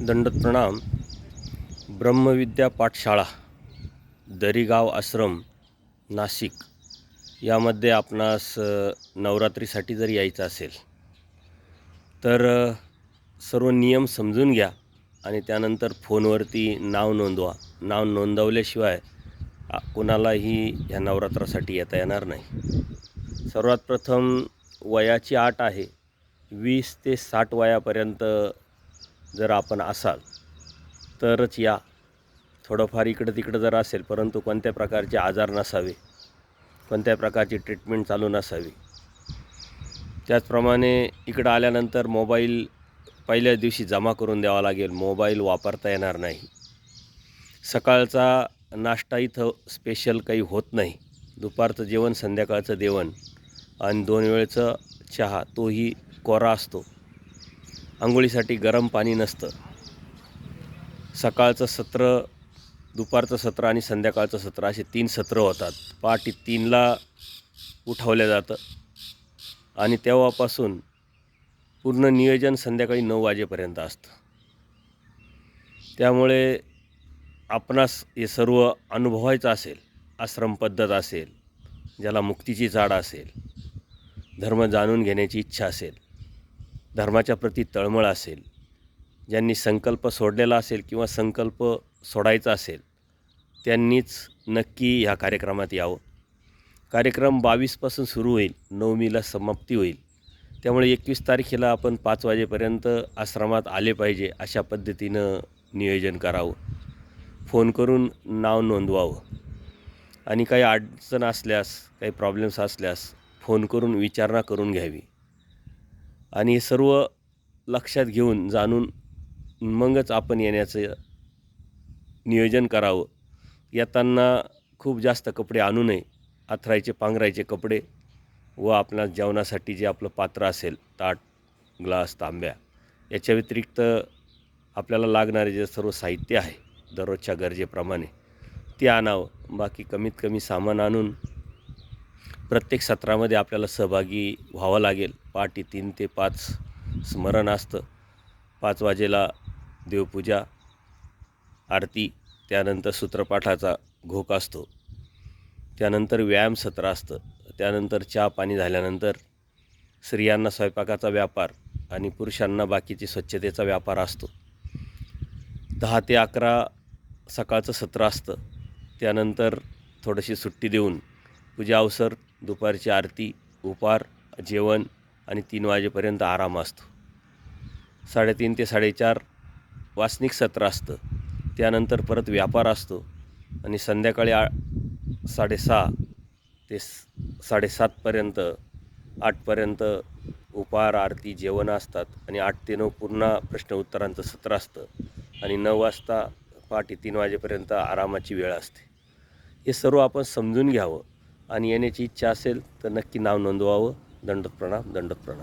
दंडत प्रणाम ब्रह्मविद्या पाठशाळा दरीगाव आश्रम नाशिक यामध्ये आपणास नवरात्रीसाठी जर यायचं असेल तर सर्व नियम समजून घ्या आणि त्यानंतर फोनवरती नाव नोंदवा. नाव नोंदवल्याशिवाय कोणालाही ह्या नवरात्रासाठी येता येणार नाही. सर्वात प्रथम वयाची आट आहे. वीस ते साठ वयापर्यंत जर आपण असाल तरच या. थोडंफार इकडं तिकडं जर असेल परंतु कोणत्या प्रकारचे आजार नसावे कोणत्या प्रकारची ट्रीटमेंट चालू नसावी. त्याचप्रमाणे इकडं आल्यानंतर मोबाईल पहिल्याच दिवशी जमा करून द्यावा लागेल. मोबाईल वापरता येणार नाही. सकाळचा नाश्ता इथं स्पेशल काही होत नाही. दुपारचं जेवण संध्याकाळचं जेवण आणि दोन वेळचं चहा तोही कोरा असतो. आंघोळीसाठी गरम पाणी नसतं. सकाळचं सत्र दुपारचं सत्र आणि संध्याकाळचं सत्र असे तीन सत्र होतात. पहाटे तीनला उठवलं जातं. आणि तेव्हापासून पूर्ण नियोजन संध्याकाळी नऊ वाजेपर्यंत असतं. त्यामुळे आपणास हे सर्व अनुभवायचं असेल आश्रम पद्धत असेल ज्याला मुक्तीची जाड असेल धर्म जाणून घेण्याची इच्छा असेल धर्माच्या प्रती तळमळ असेल ज्यांनी संकल्प सोडलेला असेल किंवा संकल्प सोडायचा असेल त्यांनीच नक्की ह्या कार्यक्रमात यावं. कार्यक्रम बावीसपासून सुरू होईल नवमीला समाप्ती होईल. त्यामुळे एकवीस तारखेला आपण पाच वाजेपर्यंत आश्रमात आले पाहिजे अशा पद्धतीनं नियोजन करावं. फोन करून नाव नोंदवावं. आणि काही अडचण असल्यास काही प्रॉब्लेम्स असल्यास फोन करून विचारणा करून घ्यावी. आणि हे सर्व लक्षात घेऊन जाणून मगच आपण येण्याचं नियोजन करावं. येताना खूप जास्त कपडे आणू नये. अथरायचे पांघरायचे कपडे व आपल्या जेवणासाठी जे आपलं पात्र असेल ताट ग्लास तांब्या याच्या व्यतिरिक्त आपल्याला लागणारे जे सर्व साहित्य आहे दररोजच्या गरजेप्रमाणे ते आणावं. बाकी कमीत कमी सामान आणून प्रत्येक सत्रामध्ये आपल्याला सहभागी व्हावं लागेल. पहाटे तीन ते पाच स्मरण असतं. पाच वाजेला देवपूजा आरती त्यानंतर सूत्रपाठाचा घोक असतो. त्यानंतर व्यायाम सत्र असतं. त्यानंतर चहा पाणी झाल्यानंतर स्त्रियांना स्वयंपाकाचा व्यापार आणि पुरुषांना बाकीचे स्वच्छतेचा व्यापार असतो. दहा ते अकरा सकाळचं सत्र असतं. त्यानंतर थोडीशी सुट्टी देऊन पूजा अवसर दुपारची आरती उपार जेवण आणि तीन वाजेपर्यंत आराम असतो. साडेतीन ते साडेचार वासनिक सत्र असतं. त्यानंतर परत व्यापार असतो आणि संध्याकाळी आ साडेसहा ते स- साडेसातपर्यंत आठपर्यंत उपार आरती जेवण असतात आणि आठ ते नऊ पूर्ण प्रश्न उत्तरांचं सत्र असतं आणि नऊ वाजता पहाटे तीन वाजेपर्यंत आरामाची वेळ असते. हे सर्व आपण समजून घ्यावं आणि येण्याची इच्छा असेल तर नक्की नाव नोंदवावं. दंडत प्रणाम दंडत प्रणाम